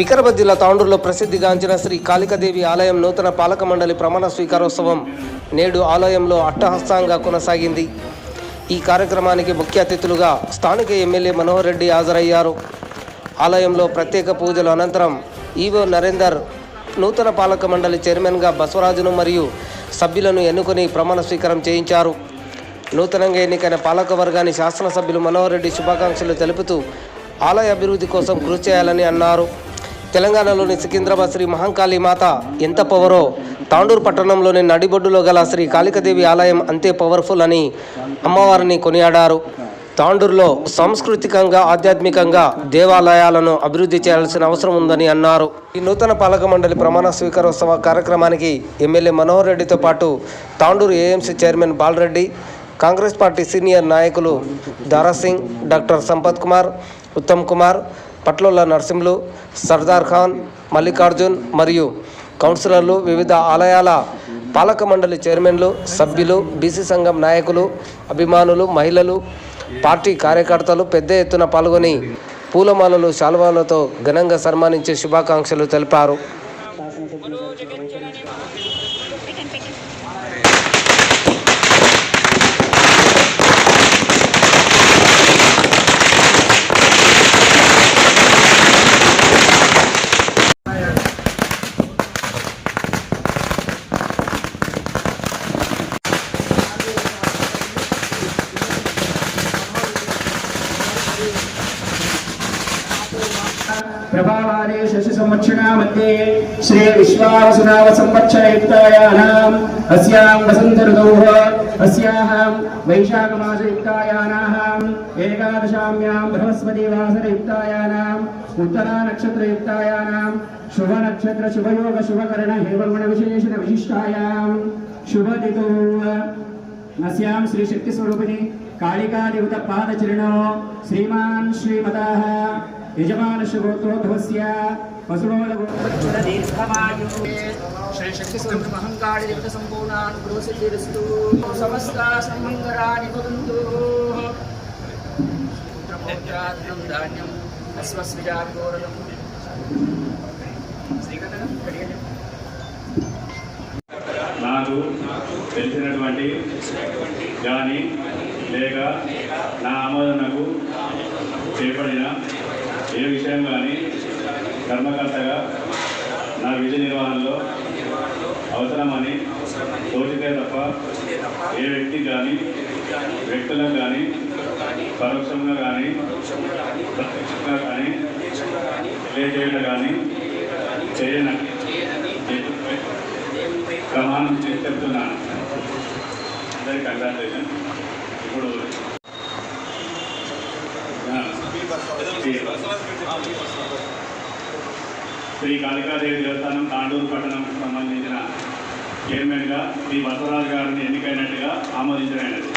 వికారాబాద్ జిల్లా తాండూరులో ప్రసిద్ధిగాంచిన శ్రీ కాళికాదేవి ఆలయం నూతన పాలక మండలి ప్రమాణ స్వీకారోత్సవం నేడు ఆలయంలో అట్టహస్తంగా కొనసాగింది. ఈ కార్యక్రమానికి ముఖ్య అతిథులుగా స్థానిక ఎమ్మెల్యే మనోహర్ రెడ్డి హాజరయ్యారు. ఆలయంలో ప్రత్యేక పూజలు అనంతరం ఈవో నరేందర్ నూతన పాలక మండలి చైర్మన్గా బసవరాజును మరియు సభ్యులను ఎన్నుకొని ప్రమాణ స్వీకారం చేయించారు. నూతనంగా ఎన్నికైన పాలకవర్గాన్ని శాసనసభ్యులు మనోహర్ రెడ్డి శుభాకాంక్షలు తెలుపుతూ ఆలయ అభివృద్ధి కోసం కృషి చేయాలని అన్నారు. తెలంగాణలోని సికింద్రాబాద్ శ్రీ మహంకాళి మాత ఎంత పవరో తాండూరు పట్టణంలోని నడిబొడ్డులో గల శ్రీ కాళికదేవి ఆలయం అంతే పవర్ఫుల్ అని అమ్మవారిని కొనియాడారు. తాండూరులో సాంస్కృతికంగా ఆధ్యాత్మికంగా దేవాలయాలను అభివృద్ధి చేయాల్సిన అవసరం ఉందని అన్నారు. ఈ నూతన పాలక మండలి ప్రమాణ స్వీకారోత్సవ కార్యక్రమానికి ఎమ్మెల్యే మనోహర్ రెడ్డితో పాటు Tandur AMC chairman Bala Reddy Congress party senior నాయకులు దారాసింగ్ డాక్టర్ సంపత్ కుమార్ ఉత్తమ్ కుమార్ పట్లోల నర్సింహులు సర్దార్ ఖాన్ మల్లికార్జున్ మరియు కౌన్సిలర్లు వివిధ ఆలయాల పాలక మండలి చైర్మన్లు సభ్యులు బీసీ సంఘం నాయకులు అభిమానులు మహిళలు పార్టీ కార్యకర్తలు పెద్ద ఎత్తున పాల్గొని పూలమాలలు శాలువాలతో ఘనంగా సన్మానించే శుభాకాంక్షలు తెలిపారు. ప్రభావాదే శశి సంవత్సరా మధ్యే శ్రీ విశ్వావసునావ సంవత్సరయుక్తాయానాం అస్యాం వసంత ఋతోః అస్యాహాం వైశాఖమాసయుక్తాయానాం ఏకాదశామ్యాం బృహస్పతి వాసరయుక్తాయానాం ఉత్తరా నక్షత్రయుక్తాయానాం శుభ నక్షత్ర శుభయోగ శుభకరణ హేమగుణ విశేషణ విశిష్టాయాం శుభదితో అస్యాం శ్రీ శక్తి స్వరూపిణి కాళికా దేవత పాదచరణో శ్రీమాన్ శ్రీమతాః యజమాన దీర్ఘమాయు శ్రీ శక్తి సమస్త భవంతు. ధాన్యం కడియండి నాకు తెలిసినటువంటి కానీ లేక నా ఆమోదనకు చేపడిన ఏ విషయం కానీ కర్మకర్తగా నా విధి నిర్వహణలో అవసరమని తోచితే తప్ప ఏ వ్యక్తి కానీ వ్యక్తులకు కానీ పరోక్షంగా కానీ ప్రత్యక్షంగా కానీ తెలియజేయడం కానీ చేయన ప్రమాణం చేసి చెప్తున్నాను. అందరికీ కంగ్రాచులేషన్ ఇప్పుడు ఆ, శ్రీ- కాళికాదేవి దేవస్థానం తాండూరు పట్టణంకు సంబంధించిన చైర్మన్గా శ్రీ బసవరాజు గారిని ఎన్నికైనట్టుగా ఆమోదించమైనది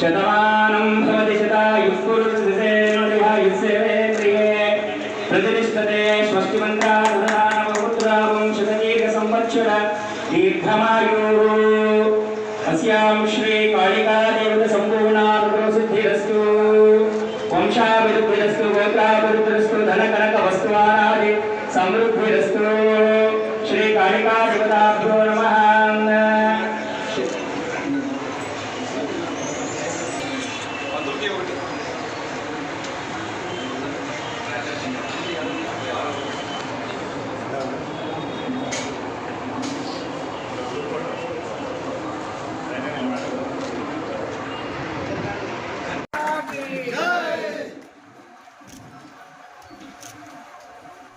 శతమానం భవతి శతాయుఃపురుషసేనోదిహాయుస్సేవేత్రియే ప్రతిష్టతే స్వస్తి మంత్రాధానమపుత్రావం శతయేక సంవత్సర దీర్ఘమాయుః అస్యాం శ్రీ కాళికా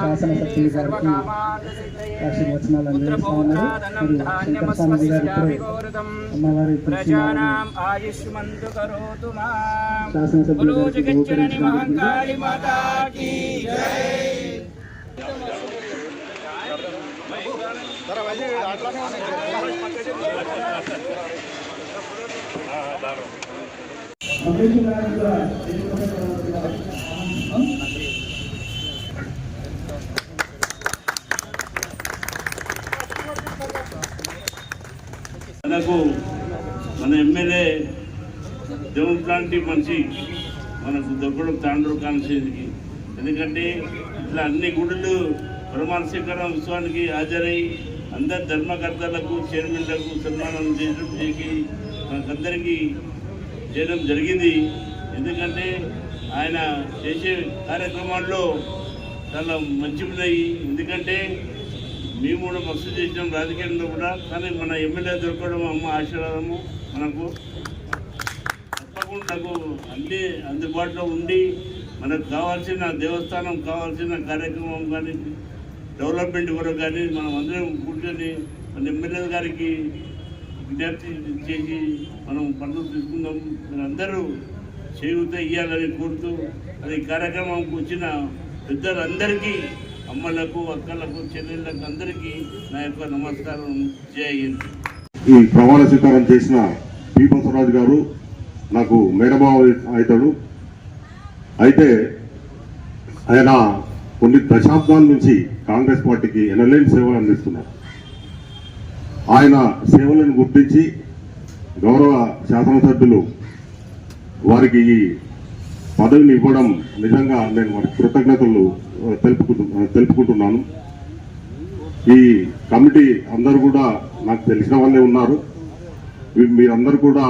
శాసనసభ్యులు గారికి ఆశీర్వచనాలు అందజేస్తా అమ్మవారి శాసనసభ్యులు గారికి మనకు మన ఎమ్మెల్యే దేవుడు లాంటి మనిషి మనకు దొరకడం తాండ్రు కాన్స్టిట్యూన్సీకి. ఎందుకంటే ఇట్లా అన్ని గుడులు ప్రమాణ ఉత్సవానికి హాజరై అందరి ధర్మకర్తలకు చైర్మన్లకు సన్మానం చేయడం మనకందరికీ చేయడం జరిగింది. ఎందుకంటే ఆయన చేసే కార్యక్రమాల్లో చాలా మంచి ఉన్నాయి ఎందుకంటే మేము కూడా మస్తు చేసినాం రాజకీయంలో కూడా. కానీ మన ఎమ్మెల్యే దొరకడం అమ్మ ఆశీర్వాదము మనకు. తప్పకుండా అన్ని అందుబాటులో ఉండి మనకు కావాల్సిన దేవస్థానం కావాల్సిన కార్యక్రమం కానీ డెవలప్మెంట్ కొరకు కానీ మనం అందరం కూర్చొని మన ఎమ్మెల్యే గారికి విజ్ఞప్తి చేసి మనం పనులు తీసుకుందాం మీరందరూ చేయూత ఇవ్వాలని కోరుతూ అది కార్యక్రమంకి వచ్చిన పెద్దలందరికీ అమ్మలకు అక్కలకు చెల్లెళ్ళకు అందరికీ నా యొక్క నమస్కారం. జై ఈ ప్రమాణ స్వీకారం చేసిన పి బసవరాజు గారు నాకు మేడబావ అవుతాడు అయితే ఆయన కొన్ని దశాబ్దాల నుంచి కాంగ్రెస్ పార్టీకి ఎనలేని సేవలు అందిస్తున్నారు. ఆయన సేవలను గుర్తించి గౌరవ శాసనసభ్యులు వారికి ఈ పదవిని ఇవ్వడం నిజంగా నేను వారికి కృతజ్ఞతలు తెలుపుకుంటు తెలుపుకుంటున్నాను. ఈ కమిటీ అందరూ కూడా నాకు తెలిసిన వాళ్ళే ఉన్నారు. మీరందరూ కూడా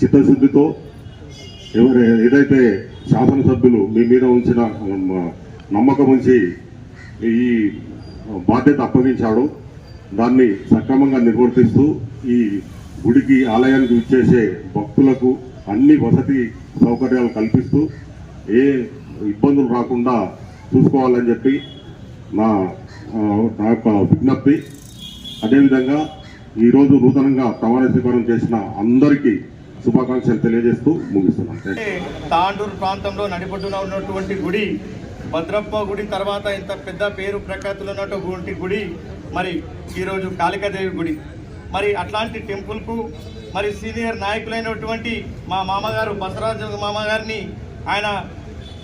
చిత్తశుద్ధితో ఎవరు ఏదైతే శాసనసభ్యులు మీ మీద ఉంచిన నమ్మకం ఉంచి ఈ బాధ్యత అప్పగించాడో. దాన్ని సక్రమంగా నిర్వర్తిస్తూ ఈ గుడికి ఆలయానికి విచ్చేసే భక్తులకు అన్ని వసతి సౌకర్యాలు కల్పిస్తూ ఏ ఇబ్బందులు రాకుండా చూసుకోవాలని చెప్పి నా నా యొక్క విజ్ఞప్తి. అదేవిధంగా ఈరోజు నూతనంగా ప్రమాణ స్వీకారం చేసిన అందరికీ శుభాకాంక్షలు తెలియజేస్తూ ముగిస్తున్నాను తాండూరు ప్రాంతంలో నడిపొడ్డున ఉన్నటువంటి గుడి భద్రప్ప గుడి తర్వాత ఇంత పెద్ద పేరు ప్రఖ్యాతులు ఉన్నటువంటి గుడి మరి ఈరోజు కాళికాదేవి గుడి. మరి అట్లాంటి టెంపుల్కు మరి సీనియర్ నాయకులైనటువంటి మా మామగారు బసరాజు మామగారిని ఆయన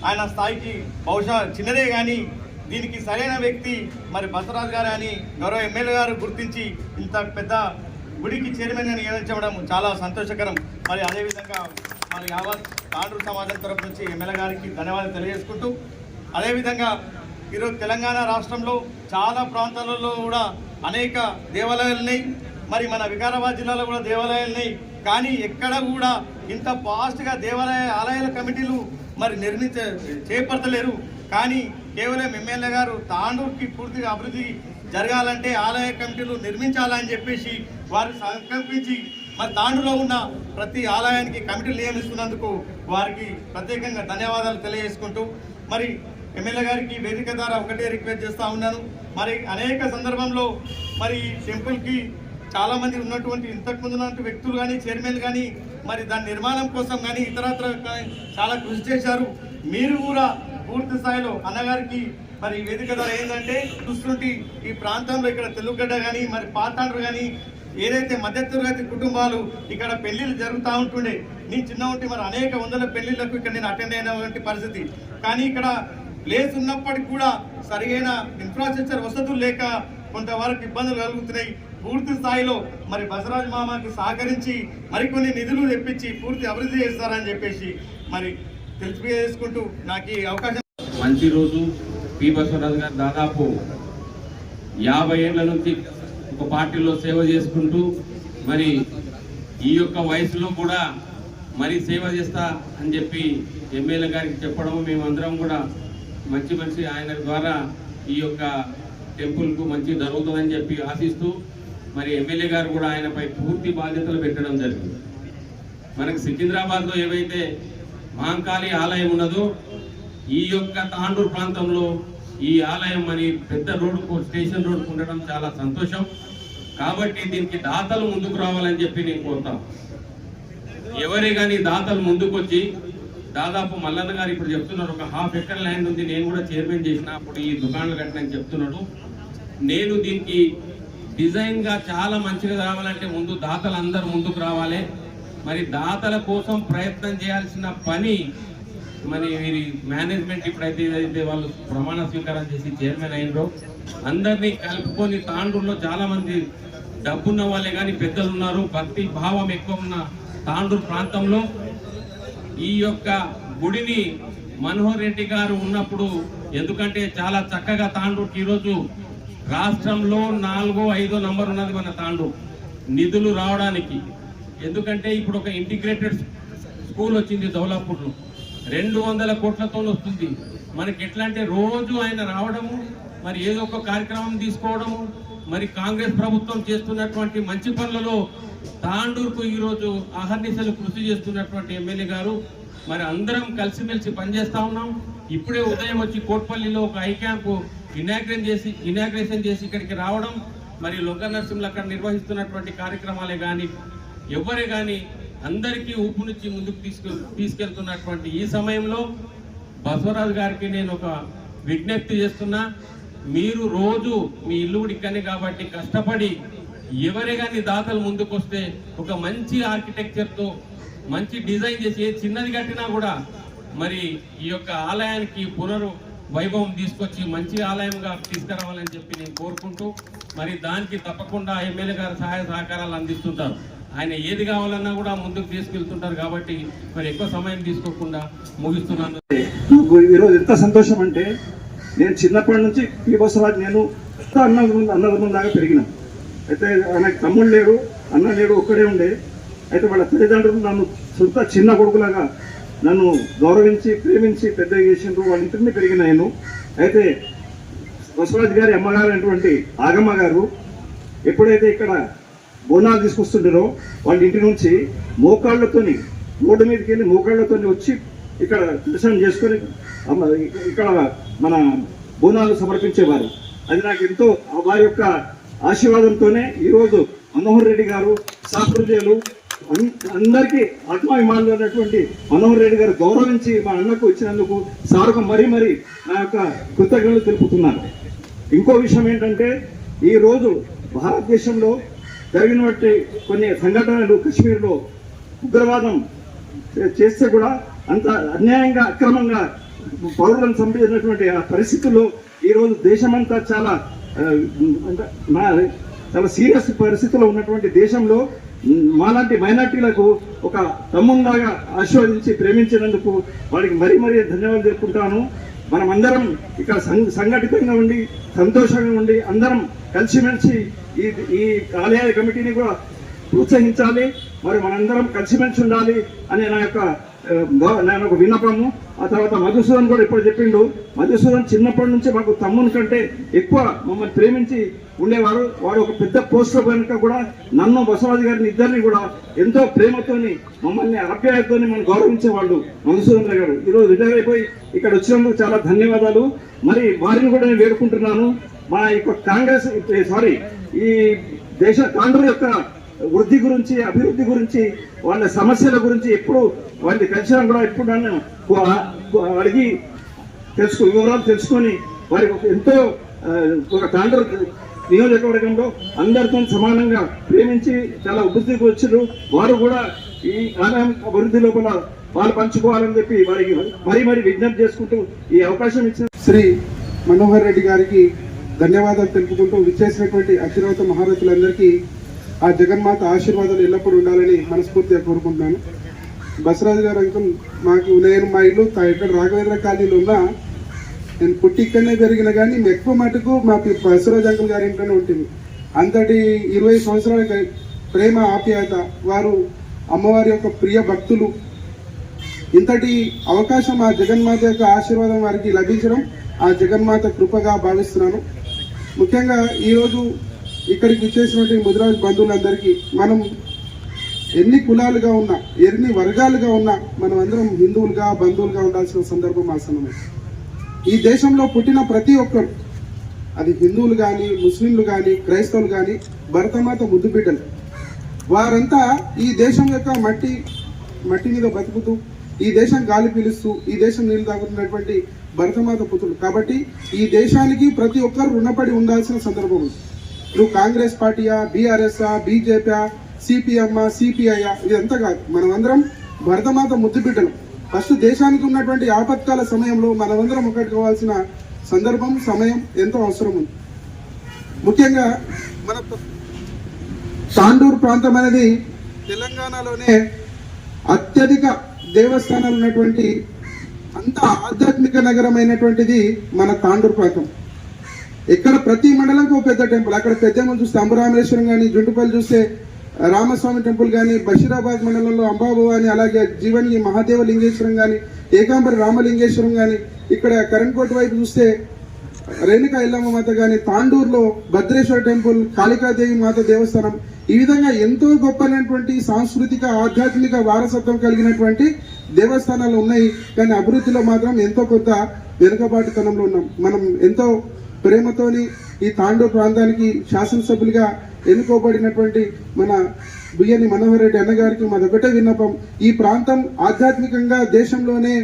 ఆయన స్థాయికి బహుశా చిన్నదే కానీ దీనికి సరైన వ్యక్తి మరి బసరాజు గారు అని గౌరవ ఎమ్మెల్యే గారు గుర్తించి ఇంత పెద్ద గుడికి చైర్మన్ అని నియమించడం చాలా సంతోషకరం. మరి అదేవిధంగా మరి యావత్ తాండ్రు సమాజం తరపు నుంచి ఎమ్మెల్యే గారికి ధన్యవాదాలు తెలియజేసుకుంటూ అదేవిధంగా ఈరోజు తెలంగాణ రాష్ట్రంలో చాలా ప్రాంతాలలో కూడా అనేక దేవాలయాలు ఉన్నాయి మరి మన వికారాబాద్ జిల్లాలో కూడా దేవాలయాలు ఉన్నాయి కానీ ఎక్కడ కూడా ఇంత ఫాస్ట్గా దేవాలయ ఆలయాల కమిటీలు మరి నిర్మించ చేపడతలేరు. కానీ కేవలం ఎమ్మెల్యే గారు తాండూరుకి పూర్తిగా అభివృద్ధి జరగాలంటే ఆలయ కమిటీలు నిర్మించాలని చెప్పేసి వారు సంకల్పించి మరి తాండూరులో ఉన్న ప్రతి ఆలయానికి కమిటీలు నియమిస్తున్నందుకు వారికి ప్రత్యేకంగా ధన్యవాదాలు తెలియజేసుకుంటూ మరి ఎమ్మెల్యే గారికి వేదిక ద్వారా ఒకటే రిక్వెస్ట్ చేస్తూ ఉన్నాను. మరి అనేక సందర్భంలో మరి ఈ టెంపుల్కి చాలామంది ఉన్నటువంటి ఇంతకుముందు ఉన్నటువంటి వ్యక్తులు కానీ చైర్మన్ కానీ మరి దాని నిర్మాణం కోసం కానీ ఇతరత్ర చాలా కృషి చేశారు. మీరు కూడా పూర్తి స్థాయిలో అన్నగారికి మరి వేదిక ద్వారా ఏంటంటే చూస్తుంటే ఈ ప్రాంతంలో ఇక్కడ తెలుగుగడ్డ కానీ మరి పాతాండ్రు కానీ ఏదైతే మధ్యతరగతి కుటుంబాలు ఇక్కడ పెళ్ళిళ్ళు జరుగుతూ ఉంటుండే నేను చిన్న ఉంటే మరి అనేక వందల పెళ్ళిళ్ళకు ఇక్కడ నేను అటెండ్ అయినటువంటి పరిస్థితి. కానీ ఇక్కడ ప్లేస్ ఉన్నప్పటికీ కూడా సరిగైన ఇన్ఫ్రాస్ట్రక్చర్ వసతులు లేక కొంతవరకు ఇబ్బందులు కలుగుతున్నాయి. పూర్తి స్థాయిలో మరి బసరాజ్ మామకి సహకరించి మరికొన్ని నిధులు తెప్పించి పూర్తి అభివృద్ధి చేస్తారని చెప్పేసి మరి తెలిసిపోయేసుకుంటూ నాకు ఈ అవకాశం మంచి రోజు. పి. బసవరాజు గారు దాదాపు యాభై ఏళ్ళ నుంచి ఒక పార్టీలో సేవ చేసుకుంటూ మరి ఈ యొక్క వయసులో కూడా మరి సేవ చేస్తా అని చెప్పి ఎమ్మెల్యే గారికి చెప్పడం మేమందరం కూడా మంచి మంచి ఆయన ద్వారా ఈ యొక్క టెంపుల్కు మంచి జరుగుతుందని చెప్పి ఆశిస్తూ మరి ఎమ్మెల్యే గారు కూడా ఆయనపై పూర్తి బాధ్యతలు పెట్టడం జరిగింది. మనకు సికింద్రాబాద్లో ఏవైతే మహంకాళి ఆలయం ఉన్నదో ఈ యొక్క తాండూరు ప్రాంతంలో ఈ ఆలయం అని పెద్ద రోడ్డుకు స్టేషన్ రోడ్డుకు ఉండడం చాలా సంతోషం. కాబట్టి దీనికి దాతలు ముందుకు రావాలని చెప్పి నేను కోరుతాను ఎవరే కానీ దాతలు ముందుకొచ్చి దాదాపు మల్లన్న గారు ఇప్పుడు చెప్తున్నారు ఒక హాఫ్ ఎకర్ ల్యాండ్ ఉంది నేను కూడా చైర్మన్ చేసిన అప్పుడు ఈ దుకాణాలు కట్టినని చెప్తున్నాడు. నేను దీనికి డిజైన్గా చాలా మంచిగా రావాలంటే ముందు దాతలు అందరూ ముందుకు రావాలి. మరి దాతల కోసం ప్రయత్నం చేయాల్సిన పని మరి వీరి మేనేజ్మెంట్ ఇప్పుడైతే ఏదైతే వాళ్ళు ప్రమాణ స్వీకారం చేసి చైర్మన్ అయినరో అందరినీ కలుపుకొని తాండూరులో చాలా మంది డబ్బున్న వాళ్ళే కానీ పెద్దలు ఉన్నారు భక్తి భావం ఎక్కువ ఉన్న తాండూరు ప్రాంతంలో. ఈ యొక్క గుడిని మనోహర్ రెడ్డి గారు ఉన్నప్పుడు ఎందుకంటే చాలా చక్కగా తాండూరుకి ఈరోజు రాష్ట్రంలో నాలుగో ఐదో నంబర్ ఉన్నది మన తాండూరు నిధులు రావడానికి. ఎందుకంటే ఇప్పుడు ఒక ఇంటిగ్రేటెడ్ స్కూల్ వచ్చింది దౌలాపూర్లో రెండు వందల కోట్లతో వస్తుంది. మనకి ఎట్లా అంటే రోజు ఆయన రావడము మరి ఏదో ఒక కార్యక్రమం తీసుకోవడము మరి కాంగ్రెస్ ప్రభుత్వం చేస్తున్నటువంటి మంచి పనులలో తాండూరుకు ఈరోజు అహర్నిశలు కృషి చేస్తున్నటువంటి ఎమ్మెల్యే గారు. మరి అందరం కలిసిమెలిసి పనిచేస్తా ఉన్నాం. ఇప్పుడే ఉదయం వచ్చి కోట్పల్లిలో ఒక ఐ క్యాంపు ఇనాగ్రేషన్ చేసి ఇనాగ్రేషన్ చేసి ఇక్కడికి రావడం మరి లొగ్గ నరసింహులు అక్కడ నిర్వహిస్తున్నటువంటి కార్యక్రమాలే కానీ ఎవరే కానీ అందరికీ ఊపునిచ్చి ముందుకు తీసుకు తీసుకెళ్తున్నటువంటి ఈ సమయంలో బసవరాజు గారికి నేను ఒక విజ్ఞప్తి చేస్తున్నా. మీరు రోజు మీ ఇల్లు కూడా ఇక్కడనే కాబట్టి కష్టపడి ఎవరే కానీ దాతలు ముందుకొస్తే ఒక మంచి ఆర్కిటెక్చర్తో మంచి డిజైన్ చేసి ఏ చిన్నది కట్టినా కూడా మరి ఈ యొక్క ఆలయానికి పునరు వైభవం తీసుకొచ్చి మంచి ఆలయంగా తీసుకురావాలని చెప్పి నేను కోరుకుంటూ మరి దానికి తప్పకుండా ఎమ్మెల్యే గారు సహాయ సహకారాలు అందిస్తుంటారు. ఆయన ఏది కావాలన్నా కూడా ముందుకు తీసుకెళ్తుంటారు కాబట్టి మరి ఎక్కువ సమయం తీసుకోకుండా ముగిస్తున్నాను. ఈరోజు ఎంత సంతోషం అంటే నేను చిన్నప్పటి నుంచి పి బసవరాజ్ నేను అన్నదమ్ములు అన్నదమ్ముల దాకా పెరిగినా. అయితే ఆయనకు తమ్ముడు లేడు అన్న లేడు ఒక్కడే ఉండే. అయితే వాళ్ళ తల్లిదండ్రులు నన్ను సొంత చిన్న కొడుకులాగా నన్ను గౌరవించి ప్రేమించి పెద్ద చేసిండ్రు. వాళ్ళ ఇంటిని పెరిగిన నేను. అయితే బసవరాజు గారి అమ్మగారు అయినటువంటి ఆగమ్మ గారు ఎప్పుడైతే ఇక్కడ బోనాలు తీసుకొస్తుంటారో వాళ్ళ ఇంటి నుంచి మోకాళ్ళతోని రోడ్డు మీదకి వెళ్ళి మోకాళ్ళతోని వచ్చి ఇక్కడ దర్శనం చేసుకొని ఇక్కడ మన బోనాలు సమర్పించేవారు. అది నాకు ఎంతో వారి యొక్క ఆశీర్వాదంతోనే ఈరోజు మనోహర్ రెడ్డి గారు సాహృదయాలు అందరికీ ఆత్మాభిమానులు అన్నటువంటి మనోహర్ రెడ్డి గారు గౌరవించి మా అన్నకు ఇచ్చినందుకు సారుకు మరీ మరీ నా యొక్క కృతజ్ఞతలు తెలుపుతున్నాను. ఇంకో విషయం ఏంటంటే ఈరోజు భారతదేశంలో జరిగినటువంటి కొన్ని సంఘటనలు కశ్మీర్లో ఉగ్రవాదం చేస్తే కూడా అంత అన్యాయంగా అక్రమంగా పౌరులను చంపేసినటువంటి ఆ పరిస్థితుల్లో ఈరోజు దేశమంతా చాలా అంటే చాలా సీరియస్ పరిస్థితిలో ఉన్నటువంటి దేశంలో మాలాంటి మైనార్టీలకు ఒక తమ్ముంలాగా ఆశీర్వదించి ప్రేమించినందుకు వాడికి మరీ మరీ ధన్యవాదాలు చెప్పుకుంటాను మనం అందరం ఇక్కడ సం- సంఘటితంగా ఉండి సంతోషంగా ఉండి అందరం కలిసిమెలిసి ఈ ఈ ఆలయ కమిటీని కూడా ప్రోత్సహించాలి. మరి మనందరం కలిసిమెలిసి ఉండాలి అనే నా యొక్క నేను ఒక విన్నపము. ఆ తర్వాత మధుసూదన్ కూడా ఇప్పుడు చెప్పిండు మధుసూదన్ చిన్నప్పటి నుంచి మాకు తమ్ముని కంటే ఎక్కువ మమ్మల్ని ప్రేమించి ఉండేవారు. వాడు ఒక పెద్ద పోస్టర్ కనుక కూడా నన్ను బసవాది గారిని ఇద్దరిని కూడా ఎంతో ప్రేమతోని మమ్మల్ని ఆప్యాయతోని మనం గౌరవించేవాళ్ళు మధుసూదన్ గారు. ఈరోజు రిటైర్ అయిపోయి ఇక్కడ వచ్చినందుకు చాలా ధన్యవాదాలు. మరి వారిని కూడా నేను వేడుకుంటున్నాను. మా యొక్క కాంగ్రెస్ సారీ ఈ దేశ కాంగ్రెస్ యొక్క వృద్ధి గురించి అభివృద్ధి గురించి వాళ్ళ సమస్యల గురించి ఎప్పుడు వాళ్ళని కలిసిన కూడా ఎప్పుడు నన్ను అడిగి తెలుసుకు వివరాలు తెలుసుకొని వారికి ఎంతో ఒక తాండ్ర నియోజకవర్గంలో అందరితో సమానంగా ప్రేమించి చాలా అభివృద్ధికి వచ్చారు వారు కూడా ఈ ఆలయం అభివృద్ధి లోపల వాళ్ళు పంచుకోవాలని చెప్పి వారికి మరీ మరీ విజ్ఞప్తి చేసుకుంటూ ఈ అవకాశం ఇచ్చిన శ్రీ మనోహర్ రెడ్డి గారికి ధన్యవాదాలు తెలుపుకుంటూ విచ్చేసినటువంటి అక్షరవత మహారథులందరికీ ఆ జగన్మాత ఆశీర్వాదాలు ఎల్లప్పుడూ ఉండాలని మనస్ఫూర్తిగా కోరుకుంటున్నాను. బసరాజు గారు అంకం మాకు నేను మా ఇల్లు తా- ఇక్కడ రాఘవేంద్ర కాలనీలో ఉన్నా నేను పుట్టి ఇక్కడనే పెరిగిన కానీ ఎక్కువ మటుకు మా బసరాజు అంకుల్ గారి ఇంట్లోనే ఉంటుంది అంతటి ఇరవై సంవత్సరాల ప్రేమ ఆప్యాయత వారు అమ్మవారి యొక్క ప్రియ భక్తులు. ఇంతటి అవకాశం ఆ జగన్మాత యొక్క ఆశీర్వాదం వారికి లభించడం ఆ జగన్మాత కృపగా భావిస్తున్నాను. ముఖ్యంగా ఈరోజు ఇక్కడికి వచ్చేసినటువంటి ముదిరాజ్ బంధువులందరికీ మనం ఎన్ని కులాలుగా ఉన్నా ఎన్ని వర్గాలుగా ఉన్నా మనం అందరం హిందువులుగా బంధువులుగా ఉండాల్సిన సందర్భం ఆసనమే ఈ దేశంలో పుట్టిన ప్రతి ఒక్కరు అది హిందువులు కానీ ముస్లింలు కానీ క్రైస్తవులు కానీ భరతమాత ముద్దు బిడ్డలు వారంతా ఈ దేశం యొక్క మట్టి మట్టి మీద బతుకుతూ ఈ దేశం గాలి పీలుస్తూ ఈ దేశం నీళ్ళు తాగుతున్నటువంటి భరతమాత పుత్రులు. కాబట్టి ఈ దేశానికి ప్రతి ఒక్కరు రుణపడి ఉండాల్సిన సందర్భం ఉంది. నువ్వు కాంగ్రెస్ పార్టీయా బీఆర్ఎస్ఆ బీజేపీ సిపిఎం సిపిఐయా? ఇదంతా కాదు. మనమందరం భరతమాత ముద్దుబిడ్డలు. ఫస్ట్ దేశానికి ఉన్నటువంటి ఆపత్కాల సమయంలో మనమందరం ఒకటి కావాల్సిన సందర్భం సమయం ఎంతో అవసరం ఉంది. ముఖ్యంగా మన తాండూరు ప్రాంతం అనేది తెలంగాణలోనే అత్యధిక దేవస్థానాలు ఉన్నటువంటి అంత ఆధ్యాత్మిక నగరమైనటువంటిది మన తాండూరు ప్రాంతం. ఇక్కడ ప్రతి మండలంకి ఒక పెద్ద టెంపుల్. అక్కడ పెద్దమ్మలు చూస్తే అంబరామేశ్వరం కానీ జుంటుపల్లి చూస్తే రామస్వామి టెంపుల్ కానీ బషీరాబాద్ మండలంలో అంబాభవాని అలాగే జీవని మహాదేవ లింగేశ్వరం కానీ ఏకాంబరి రామలింగేశ్వరం కానీ ఇక్కడ కరణ్కోట్ వైపు చూస్తే రేణుకా ఎల్లమ్మ మాత కానీ తాండూరులో భద్రేశ్వర టెంపుల్ కాళికాదేవి మాత దేవస్థానం. ఈ విధంగా ఎంతో గొప్పనటువంటి సాంస్కృతిక ఆధ్యాత్మిక వారసత్వం కలిగినటువంటి దేవస్థానాలు ఉన్నాయి. కానీ అభివృద్ధిలో మాత్రం ఎంతో కొంత వెనుకబాటుతనంలో ఉన్నాం. మనం ఎంతో ప్రేమతోని ఈ తాండూరు ప్రాంతానికి శాసనసభ్యులుగా ఎన్నుకోబడినటువంటి మన బియ్యని మనోహర్ రెడ్డి అన్నగారికి మాదొకటే విన్నపం. ఈ ప్రాంతం ఆధ్యాత్మికంగా దేశంలోనే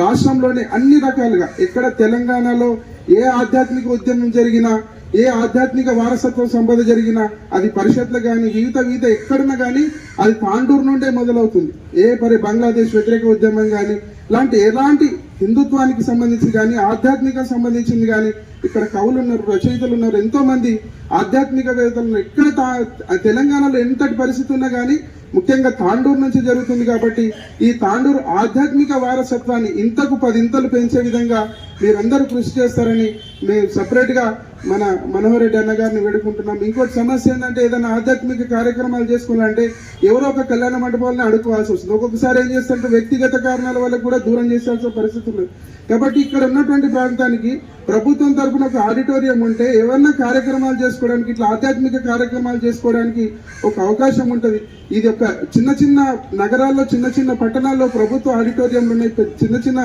రాష్ట్రంలోనే అన్ని రకాలుగా ఎక్కడ తెలంగాణలో ఏ ఆధ్యాత్మిక ఉద్యమం జరిగినా ఏ ఆధ్యాత్మిక వారసత్వ సంపద జరిగినా అది పరిషత్లు కానీ వివిధ వివిధ ఎక్కడున్నా కానీ అది తాండూరు నుండే మొదలవుతుంది. ఏ పరి బంగ్లాదేశ్ వ్యతిరేక ఉద్యమం కానీ ఇలాంటి ఎలాంటి హిందుత్వానికి సంబంధించి కానీ ఆధ్యాత్మిక సంబంధించింది కానీ ఇక్కడ కవులు ఉన్నారు రచయితలు ఉన్నారు ఎంతో మంది ఆధ్యాత్మికవేత్తలు ఉన్నారు ఇక్కడ తా- తెలంగాణలో ఎంతటి పరిస్థితి ఉన్నా కానీ ముఖ్యంగా తాండూరు నుంచి జరుగుతుంది కాబట్టి ఈ తాండూరు ఆధ్యాత్మిక వారసత్వాన్ని ఇంతకు పదింతలు పెంచే విధంగా మీరందరూ కృషి చేస్తారని మేము సపరేట్గా మన మనోహరెడ్డి అన్నగారిని వేడుకుంటున్నాం. ఇంకోటి సమస్య ఏంటంటే ఏదైనా ఆధ్యాత్మిక కార్యక్రమాలు చేసుకోవాలంటే ఎవరో ఒక కళ్యాణ మండపాలని అడుకోవాల్సి వస్తుంది. ఒక్కొక్కసారి ఏం చేస్తుంటే వ్యక్తిగత కారణాల వల్ల కూడా దూరం చేసాల్సిన పరిస్థితి ఉంది కాబట్టి ఇక్కడ ఉన్నటువంటి ప్రాంతానికి ప్రభుత్వం తరపున ఒక ఆడిటోరియం ఉంటే ఏమన్నా కార్యక్రమాలు చేసుకోవడానికి ఇట్లా ఆధ్యాత్మిక కార్యక్రమాలు చేసుకోవడానికి ఒక అవకాశం ఉంటుంది. ఇది ఒక చిన్న చిన్న నగరాల్లో చిన్న చిన్న పట్టణాల్లో ప్రభుత్వ ఆడిటోరియంలు ఉన్నాయి. చిన్న చిన్న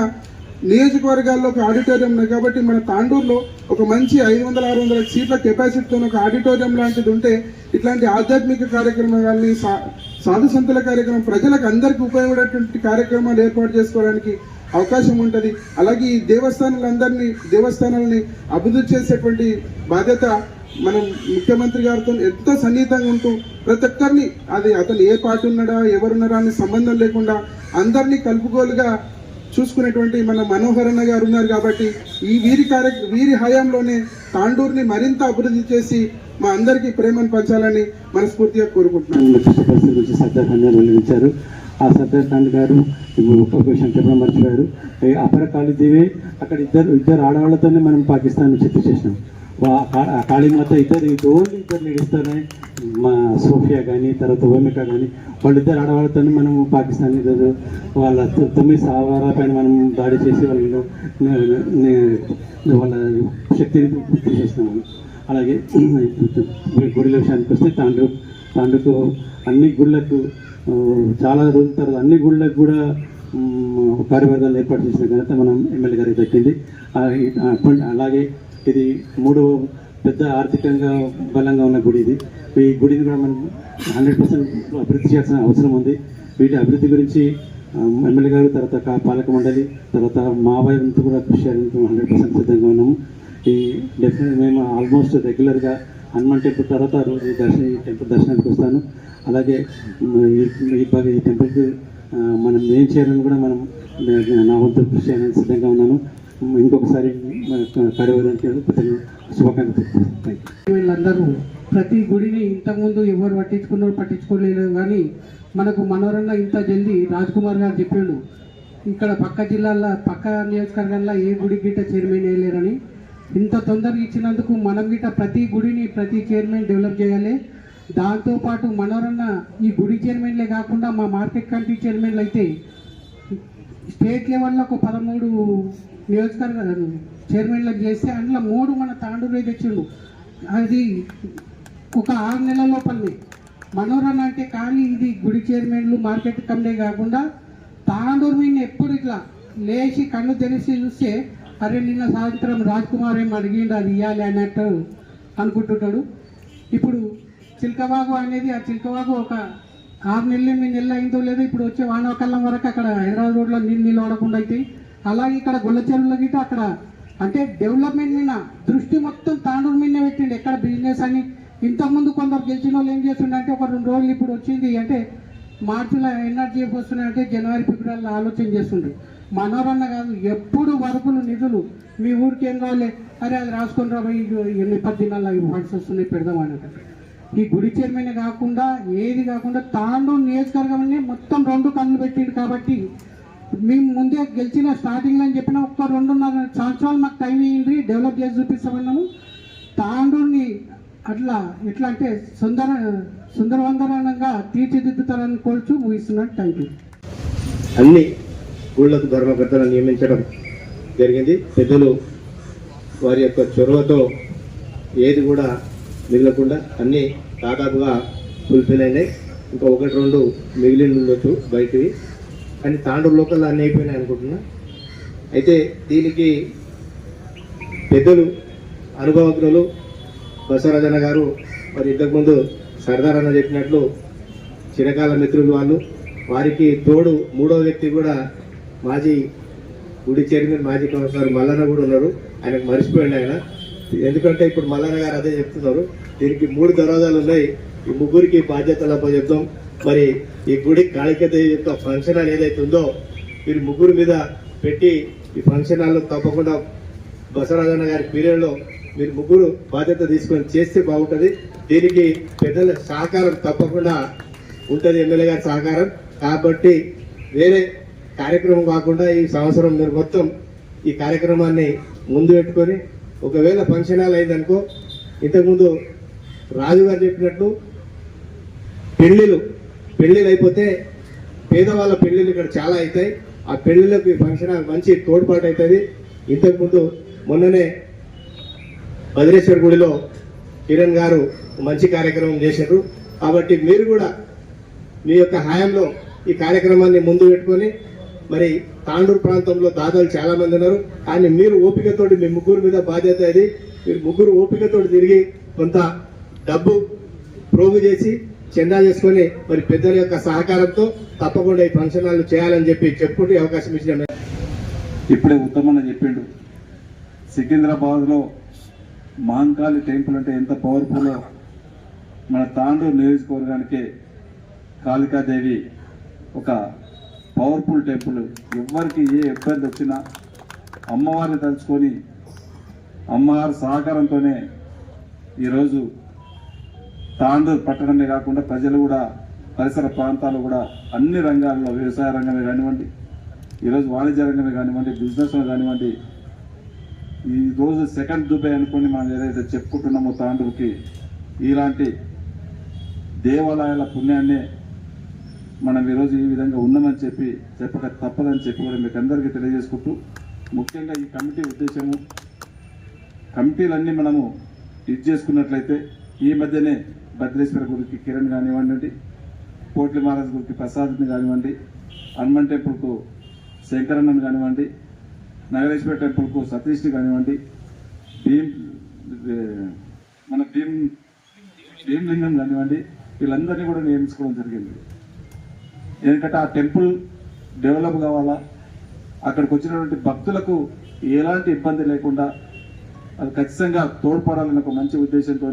నియోజకవర్గాల్లో ఒక ఆడిటోరియం ఉన్నాయి కాబట్టి మన తాండూరులో ఒక మంచి ఐదు వందల ఆరు వందల సీట్ల కెపాసిటీతో ఒక ఆడిటోరియం లాంటిది ఉంటే ఇట్లాంటి ఆధ్యాత్మిక కార్యక్రమాలని సా- సాధు సంతుల కార్యక్రమం ప్రజలకు అందరికీ ఉపయోగపడేటువంటి కార్యక్రమాలు ఏర్పాటు చేసుకోవడానికి అవకాశం ఉంటుంది. అలాగే ఈ దేవస్థానాలందరినీ దేవస్థానాలని అభివృద్ధి చేసేటువంటి బాధ్యత మనం ముఖ్యమంత్రి గారితో ఎంతో సన్నిహితంగా ఉంటూ ప్రతి ఒక్కరిని అది అతను ఏ పార్టీ ఉన్నాడా ఎవరున్నారా అనే సంబంధం లేకుండా అందరినీ కలుపుకోలుగా చూసుకునేటువంటి మన మనోహర్ అన్న గారు ఉన్నారు కాబట్టి ఈ వీరి కార్య వీరి హయాంలోనే తాండూరుని మరింత అభివృద్ధి చేసి మా అందరికీ ప్రేమను పంచాలని మనస్ఫూర్తిగా కోరుకుంటున్నాను. నిర్దిష్ట వెల్లడించారు ఆ సర్దార్ గారు ఒక్క విషయం చెప్పడం మర్చిపోయారు అపర కాళీదేవి అక్కడ ఇద్దరు ఇద్దరు ఆడవాళ్ళతోనే మనం పాకిస్తాన్ చిత్తు చేసినాం వా- ఆ- కాళీమాత ఇద్దరు ఓన్లీ ఇద్దరు లేడీస్తోనే మా సోఫియా కానీ తర్వాత ఓమిక కానీ వాళ్ళిద్దరు ఆడవాళ్ళతో మనం పాకిస్తాన్ ఇద్దరు వాళ్ళ తొమ్మిది సవాల పైన మనం దాడి చేసి వాళ్ళు వాళ్ళ శక్తిని గుర్తు చేసినాం అలాగే గుడిలో విషయానికి వస్తే తాండ్రు తాండ్రుకు అన్ని గుళ్ళకు చాలా రోజుల తర్వాత అన్ని గుళ్ళకు కూడా కార్యవర్గాలు ఏర్పాటు చేసిన ఘనత మనం ఎమ్మెల్యే గారికి దక్కింది. అలాగే ఇది మూడో పెద్ద ఆర్థికంగా బలంగా ఉన్న గుడి ఇది. ఈ గుడిని కూడా మనం హండ్రెడ్ పర్సెంట్ అభివృద్ధి చేయాల్సిన అవసరం ఉంది. వీటి అభివృద్ధి గురించి ఎమ్మెల్యే గారు తర్వాత పాలక మండలి తర్వాత మా వంతు కూడా కృషి చేయడానికి హండ్రెడ్ పర్సెంట్ సిద్ధంగా ఉన్నాము. ఈ డెఫినెట్ మేము ఆల్మోస్ట్ రెగ్యులర్గా హనుమాన్ టెంపుల్ తర్వాత రోజు దర్శన ఈ టెంపుల్ దర్శనానికి వస్తాను. అలాగే ఈ టెంపుల్కి మనం ఏం చేయాలని కూడా మనం నా వంతు కృషి చేయడానికి సిద్ధంగా ఉన్నాను. ఇంకొకసారి కార్యవర్గానికి శుభాకాంక్షలు వీళ్ళందరూ ప్రతి గుడిని ఇంతకుముందు ఎవరు పట్టించుకున్నారు పట్టించుకోలేదు కానీ మనకు మనోరన్న ఇంత జల్దీ రాజ్ కుమార్ గారు చెప్పాడు ఇక్కడ పక్క జిల్లాల్లో పక్క నియోజకవర్గంలో ఏ గుడి గిట్ట చైర్మన్ వేయలేరని ఇంత తొందరగా ఇచ్చినందుకు మనం గిట్ట ప్రతి గుడిని ప్రతి చైర్మన్ డెవలప్ చేయాలి. దాంతోపాటు మనోరన్న ఈ గుడి చైర్మన్లే కాకుండా మా మార్కెట్ కమిటీ చైర్మన్లు అయితే స్టేట్ లెవెల్లో ఒక పదమూడు నియోజకవర్గాలు చైర్మన్లకు చేస్తే అందులో మూడు మన తాండూరు తెచ్చిండు అది ఒక ఆరు నెలల లోపలనే. మనోరణ అంటే కానీ ఇది గుడి చైర్మన్లు మార్కెట్ కమిటీ కాకుండా తాండూరు మీద ఎప్పుడు ఇట్లా లేచి కళ్ళు తెరిచి చూస్తే అరే నిన్న సాయంత్రం రాజ్ కుమార్ ఏం అడిగిండు అది ఇవ్వాలి అన్నట్టు అనుకుంటుంటాడు. ఇప్పుడు చిల్కబాగు అనేది ఆ చిల్కబాగు ఒక ఆరు నెలలు ఎనిమిది నెలలు అయిందో లేదో ఇప్పుడు వచ్చే వానాకాలం వరకు అక్కడ హైదరాబాద్ రోడ్లో నీళ్ళు నిలవడకుండా అయితే అలాగే ఇక్కడ గుళ్ళ చెరువుల గిట్ట అక్కడ అంటే డెవలప్మెంట్ మీద దృష్టి మొత్తం తాండూరు మీదనే పెట్టిండు. ఎక్కడ బిజినెస్ అని ఇంతకుముందు కొందరు గెలిచిన వాళ్ళు ఏం చేస్తుండే అంటే ఒక రెండు రోజులు ఇప్పుడు వచ్చింది అంటే మార్చిలో ఎన్ఆర్జీ వస్తున్నాయంటే జనవరి ఫిబ్రవరిలో ఆలోచన చేస్తుండ్రు. మనోరన్న కాదు ఎప్పుడు వరకులు నిధులు. మీ ఊరికి ఏం కావాలి? అరే అది రాసుకొని రా ఎన్ని పది దినాలు అవి ఫండ్స్ వస్తున్నాయి పెడదాం అన్నట్టు. ఈ గుడి చైర్మన్ కాకుండా ఏది కాకుండా తాండూరు నియోజకవర్గం మొత్తం రెండు కళ్ళు పెట్టిండు కాబట్టి మేము ముందే గెలిచిన స్టార్టింగ్లో అని చెప్పిన ఒక్క రెండున్నర సంవత్సరాలు మాకు టైం ఇవ్వండి డెవలప్ చేసి చూపిస్తామన్నాము తాండూరిని అట్లా ఎట్లా అంటే సుందర సుందరవందనంగా తీర్చిదిద్దుతారని కోల్చు ముగిస్తున్నాను థ్యాంక్ యూ అన్ని ఊళ్ళకు ధర్మకర్తలను నియమించడం జరిగింది. పెద్దలు వారి యొక్క చొరవతో ఏది కూడా మిగలకుండా అన్నీ దాదాపుగా ఫుల్ఫిల్ అయినాయి. ఇంకా ఒకటి రెండు మిగిలిన ఉండొచ్చు బయటివి. కానీ తాండూరు లోకల్లో అన్నీ అయిపోయినాయి అనుకుంటున్నా. అయితే దీనికి పెద్దలు అనుభవజ్ఞులు బసవరాజన్న గారు మరి ఇంతకుముందు సర్దార్ అన్న చెప్పినట్లు చిరకాల మిత్రులు వాళ్ళు. వారికి తోడు మూడో వ్యక్తి కూడా మాజీ గుడి చైర్మన్ మాజీ కౌన్సిలర్ మల్లన్న కూడా ఉన్నారు. ఆయనకు మర్చిపోయాడు ఆయన. ఎందుకంటే ఇప్పుడు మల్లన్న గారు అదే చెప్తున్నారు. దీనికి మూడు దర్వాజాలు ఉన్నాయి. ఈ ముగ్గురికి బాధ్యతలు చెప్తాం మరి ఈ గుడి కాళికదేవి యొక్క ఫంక్షన్ హాల్ ఏదైతే ఉందో వీరి ముగ్గురు మీద పెట్టి ఈ ఫంక్షన్ హాల్లో తప్పకుండా బసవరాజన్న గారి పీరియడ్లో మీరు ముగ్గురు బాధ్యత తీసుకొని చేస్తే బాగుంటుంది. దీనికి పెద్దల సహకారం తప్పకుండా ఉంటుంది ఎమ్మెల్యే గారి సహకారం. కాబట్టి వేరే కార్యక్రమం కాకుండా ఈ సంవత్సరం మీరు మొత్తం ఈ కార్యక్రమాన్ని ముందు పెట్టుకొని ఒకవేళ ఫంక్షన్ హాల్ అయిందనుకో ఇంతకుముందు రాజు గారు చెప్పినట్లు పెళ్ళిళ్ళు పెళ్ళిళ్ళు అయిపోతే పేదవాళ్ళ పెళ్ళిళ్ళు ఇక్కడ చాలా అవుతాయి. ఆ పెళ్ళిళ్ళకి ఫంక్షన్ మంచి తోడ్పాటు అవుతుంది. ఇంతకుముందు మొన్ననే భద్రేశ్వర గుడిలో కిరణ్ గారు మంచి కార్యక్రమం చేశారు. కాబట్టి మీరు కూడా మీ యొక్క హయాంలో ఈ కార్యక్రమాన్ని ముందు పెట్టుకొని మరి తాండూరు ప్రాంతంలో దాదాలు చాలామంది ఉన్నారు. కానీ మీరు ఓపికతోటి మీ ముగ్గురు మీద బాధ్యత అది మీరు ముగ్గురు ఓపికతోటి తిరిగి కొంత డబ్బు ప్రోగు చేసి చందా చేసుకొని మరి పెద్దల యొక్క సహకారంతో తప్పకుండా ఈ ఫంక్షన్ హాల్ చేయాలని చెప్పి చెప్పుకుంటూ అవకాశం ఇచ్చిన ఇప్పుడే ఉత్తమన్న చెప్పిండు. సికింద్రాబాద్లో మాంకాళి టెంపుల్ అంటే ఎంత పవర్ఫుల్ మన తాండూరు నియోజకవర్గానికి కాళికాదేవి ఒక పవర్ఫుల్ టెంపుల్. ఎవరికి ఏ ఇబ్బంది వచ్చినా అమ్మవారిని తలుచుకొని అమ్మవారి సహకారంతోనే ఈరోజు తాండూరు పట్టణమే కాకుండా ప్రజలు కూడా పరిసర ప్రాంతాలు కూడా అన్ని రంగాల్లో వ్యవసాయ రంగమే కానివ్వండి ఈరోజు వాణిజ్య రంగమే కానివ్వండి బిజినెస్లో కానివ్వండి ఈ రోజు సెకండ్ దుబాయ్ అనుకోండి మనం ఏదైతే చెప్పుకుంటున్నామో తాండూరుకి ఇలాంటి దేవాలయాల పుణ్యాన్నే మనం ఈరోజు ఈ విధంగా ఉన్నామని చెప్పి చెప్పక తప్పదని చెప్పి కూడా మీకు అందరికీ తెలియజేసుకుంటూ ముఖ్యంగా ఈ కమిటీ ఉద్దేశము కమిటీలన్నీ మనము ఇది చేసుకున్నట్లయితే ఈ మధ్యనే భద్రేశ్వర గురికి కిరణ్ కానివ్వండి కోట్లి మహారాజ్ గురికి ప్రసాద్ని కానివ్వండి హనుమాన్ టెంపుల్కు శంకరన్నను కానివ్వండి నగరేశ్వర టెంపుల్కు సతీష్ని కానివ్వండి భీమ్ మన భీమ్ భీమలింగం కానివ్వండి వీళ్ళందరినీ కూడా నియమించుకోవడం జరిగింది. ఎందుకంటే ఆ టెంపుల్ డెవలప్ కావాలా? అక్కడికి వచ్చినటువంటి భక్తులకు ఎలాంటి ఇబ్బంది లేకుండా అది ఖచ్చితంగా తోడ్పడాలని ఒక మంచి ఉద్దేశంతో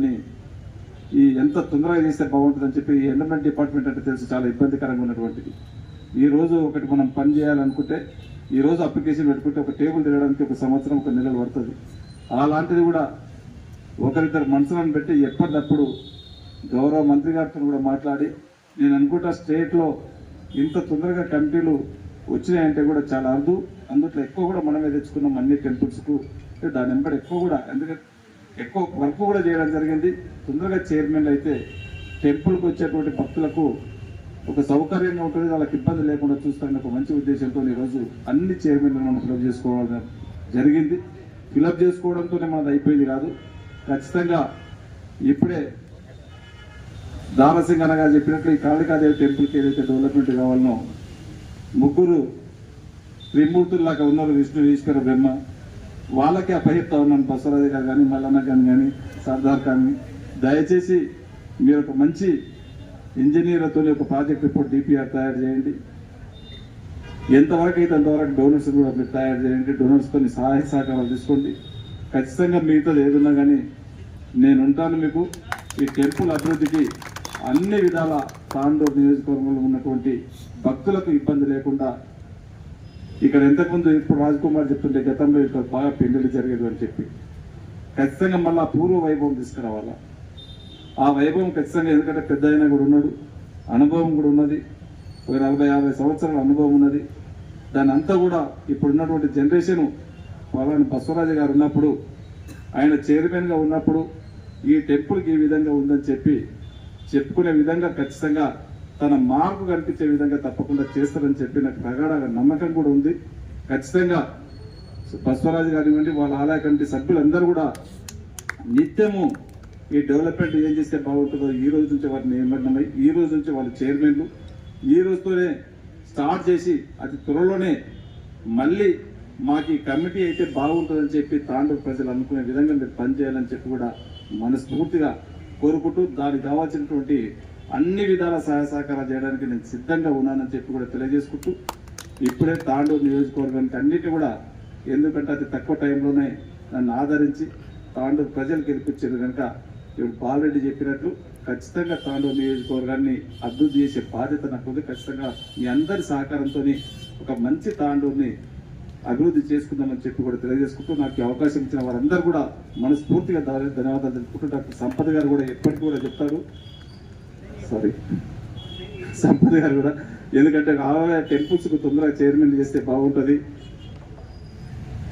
ఈ ఎంత తొందరగా చేస్తే బాగుంటుందని చెప్పి ఈ ఎండమెంట్ డిపార్ట్మెంట్ అంటే తెలిసి చాలా ఇబ్బందికరంగా ఉన్నటువంటిది. ఈరోజు ఒకటి మనం పని చేయాలనుకుంటే ఈరోజు అప్లికేషన్ పెట్టుకుంటే ఒక టేబుల్ తిరగడానికి ఒక సంవత్సరం ఒక నెలలు పడుతుంది. అలాంటిది కూడా ఒకరిద్దరు మనుషులను పెట్టి ఎప్పటికప్పుడు గౌరవ మంత్రి గారితో కూడా మాట్లాడి నేను అనుకుంటా స్టేట్లో ఇంత తొందరగా కమిటీలు వచ్చినాయంటే కూడా చాలా అర్థం అందుట్లో ఎక్కువ కూడా మనమే తెచ్చుకున్నాం అన్ని టెంపుల్స్కు. దాని వెంబడి ఎక్కువ కూడా ఎందుకంటే ఎక్కువ వర్క్ కూడా చేయడం జరిగింది. తొందరగా చైర్మన్ అయితే టెంపుల్కి వచ్చేటువంటి భక్తులకు ఒక సౌకర్యంగా ఉంటుంది. వాళ్ళకి ఇబ్బంది లేకుండా చూస్తారని ఒక మంచి ఉద్దేశంతో ఈరోజు అన్ని చైర్మన్లను మనం ఫిలప్ చేసుకోవడం జరిగింది. ఫిలప్ చేసుకోవడంతోనే మనది అయిపోయింది కాదు. ఖచ్చితంగా ఇప్పుడే దానసింగ్ అనగా చెప్పినట్లు ఈ కాళికాదేవి టెంపుల్కి ఏదైతే డెవలప్మెంట్ కావాలనో ముగ్గురు త్రిమూర్తుల్లాగా ఉన్నారు. విష్ణు ఈశ్వర బ్రహ్మ వాళ్ళకే అప్పచెప్తా ఉన్నాను బసవరాజు గారు కానీ మల్లన్న గాని కానీ సర్దార్ కానీ దయచేసి మీరు ఒక మంచి ఇంజనీర్లతో ఒక ప్రాజెక్ట్ రిపోర్ట్ డిపిఆర్ తయారు చేయండి. ఎంతవరకు అయితే అంతవరకు డోనర్స్ కూడా మీరు తయారు చేయండి డోనర్స్తో సహాయ సహకారాలు తీసుకోండి. ఖచ్చితంగా మిగతాది ఏదున్నా కానీ నేను ఉంటాను మీకు. ఈ టెంపుల్ అభివృద్ధికి అన్ని విధాల తాండూరు నియోజకవర్గంలో ఉన్నటువంటి భక్తులకు ఇబ్బంది లేకుండా ఇక్కడ ఎంతకుముందు ఇప్పుడు రాజ్ కుమార్ చెప్తుంటే గతంలో ఇక్కడ బాగా పెళ్ళిళ్ళు జరిగేది అని చెప్పి. ఖచ్చితంగా మళ్ళీ ఆ పూర్వ వైభవం తీసుకురావాలా? ఆ వైభవం ఖచ్చితంగా ఎందుకంటే పెద్ద ఆయన కూడా ఉన్నాడు అనుభవం కూడా ఉన్నది. ఒక నలభై యాభై సంవత్సరాల అనుభవం ఉన్నది. దాని అంతా కూడా ఇప్పుడున్నటువంటి జనరేషన్ పలాని బసవరాజు గారు ఉన్నప్పుడు ఆయన చైర్మన్గా ఉన్నప్పుడు ఈ టెంపుల్కి ఈ విధంగా ఉందని చెప్పి చెప్పుకునే విధంగా ఖచ్చితంగా తన మార్పు కనిపించే విధంగా తప్పకుండా చేస్తారని చెప్పి నాకు ప్రగాఢ నమ్మకం కూడా ఉంది. ఖచ్చితంగా బస్వరాజు కానివ్వండి వాళ్ళ ఆలయ కమిటీ సభ్యులందరూ కూడా నిత్యము ఈ డెవలప్మెంట్ ఏం చేస్తే బాగుంటుందో ఈ రోజు నుంచి వారి నియమనమై ఈ రోజు నుంచి వాళ్ళ చైర్మన్లు ఈ రోజుతోనే స్టార్ట్ చేసి అతి త్వరలోనే మళ్ళీ మాకు ఈ కమిటీ అయితే బాగుంటుందని చెప్పి తాండూరు ప్రజలు అనుకునే విధంగా మీరు పనిచేయాలని చెప్పి కూడా మనస్ఫూర్తిగా కోరుకుంటూ దానికి కావాల్సినటువంటి అన్ని విధాల సహాయ సహకారాలు చేయడానికి నేను సిద్ధంగా ఉన్నానని చెప్పి కూడా తెలియజేసుకుంటూ ఇప్పుడే తాండూరు నియోజకవర్గానికి అన్నిటి కూడా ఎందుకంటే అతి తక్కువ టైంలోనే నన్ను ఆదరించి తాండూరు ప్రజలు గెలిపించారు కనుక ఇప్పుడు బాలరెడ్డి చెప్పినట్లు ఖచ్చితంగా తాండూరు నియోజకవర్గాన్ని అభివృద్ధి చేసే బాధ్యత నాకు ఉంది. ఖచ్చితంగా మీ అందరి సహకారంతో ఒక మంచి తాండూరుని అభివృద్ధి చేసుకుందామని చెప్పి కూడా తెలియజేసుకుంటూ నాకు అవకాశం ఇచ్చిన వారందరూ కూడా మనస్ఫూర్తిగా ధన్యవాదాలు తెలుపుకుంటూ డాక్టర్ సంపద గారు కూడా ఎప్పటికీ కూడా చెప్తారు. సారీ. సంపద గారు కూడా ఎందుకంటే ఆలయ టెంపుల్స్కు తొందరగా చైర్మన్ చేస్తే బాగుంటుంది.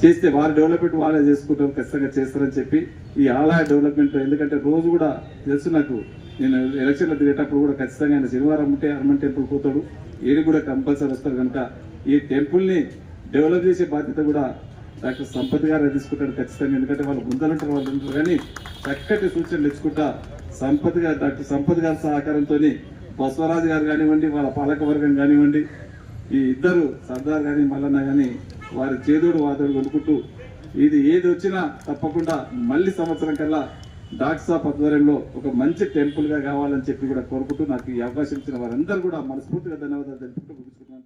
చేస్తే వారి డెవలప్మెంట్ వాళ్ళే చేసుకుంటారు ఖచ్చితంగా చేస్తారని చెప్పి ఈ ఆలయ డెవలప్మెంట్ ఎందుకంటే రోజు కూడా తెలుసు నాకు నేను ఎలక్షన్లో తిరిగేటప్పుడు కూడా ఖచ్చితంగా ఆయన శనివారం ఉంటే హనుమాన్ టెంపుల్ పోతాడు. ఏది కూడా కంపల్సరీ వస్తారు కనుక ఈ టెంపుల్ని డెవలప్ చేసే బాధ్యత కూడా డాక్టర్ సంపత్ గారు తీసుకుంటాడు ఖచ్చితంగా. ఎందుకంటే వాళ్ళు ముందరంటారు వాళ్ళు ఉంటారు. కానీ చక్కటి సూచనలు ఇచ్చుకుంటా సంపత్ గారు డాక్టర్ సంపత్ గారి సహకారంతో బసవరాజు గారు కానివ్వండి వాళ్ళ పాలకవర్గం కానివ్వండి ఈ ఇద్దరు సర్దార్ కానీ మల్లన్న కానీ వారి చేదోడు వాదోడు కొనుక్కుంటూ ఇది ఏది వచ్చినా తప్పకుండా మళ్ళీ సంవత్సరం కల్లా డాక్టర్ సాబ్ ఆధ్వర్యంలో ఒక మంచి టెంపుల్గా కావాలని చెప్పి కూడా కోరుకుంటూ నాకు ఈ అవకాశం ఇచ్చిన వారందరూ కూడా మనస్ఫూర్తిగా ధన్యవాదాలు తెలుపుకుంటూ ముగిస్తున్నాను.